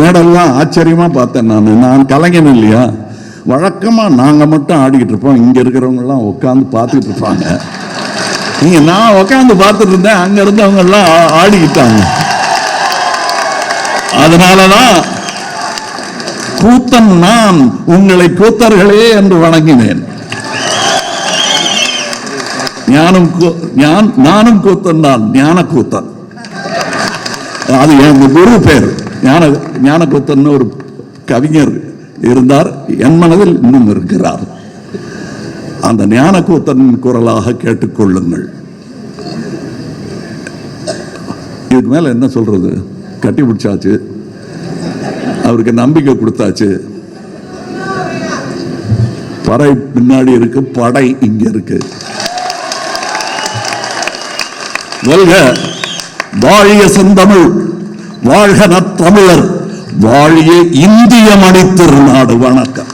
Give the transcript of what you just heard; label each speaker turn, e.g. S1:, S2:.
S1: மேடெல்லாம் ஆச்சரியமா பார்த்தேன் நான். நான் கலைஞன் இல்லையா? வழக்கமா நாங்க மட்டும் ஆடிக்கிட்டு இருப்போம். இங்க இருக்கிறவங்க எல்லாம் உட்காந்து பார்த்துட்டு இருப்பாங்க. நீங்க நான் உட்காந்து பார்த்துட்டு இருந்தேன். அங்க இருந்தவங்க எல்லாம் ஆடிக்கிட்டாங்க. அதனாலதான் கூத்தன் நான் உங்களை கூத்தர்களே என்று வணங்கினேன். ஞானம் நானும் கூத்தன் தான். ஞான கூத்தன் அது என் குரு பேர். ஞான ஞானகுத்தன் ஒரு கவிஞர் இருந்தார். என் மனதில் இன்னும் இருக்கிறார். அந்த ஞானகூத்தன் குரலாக கேட்டுக்கொள்ளுங்கள். இதுக்கு மேல என்ன சொல்றது? கட்டி பிடிச்சாச்சு. அவருக்கு நம்பிக்கை கொடுத்தாச்சு. பறை பின்னாடி இருக்கு படை இங்க இருக்கு. வாழிய செந்தமிழ். வாழ்க தமிழர். வாழிய இந்திய மணித்திருநாடு. வணக்கம்.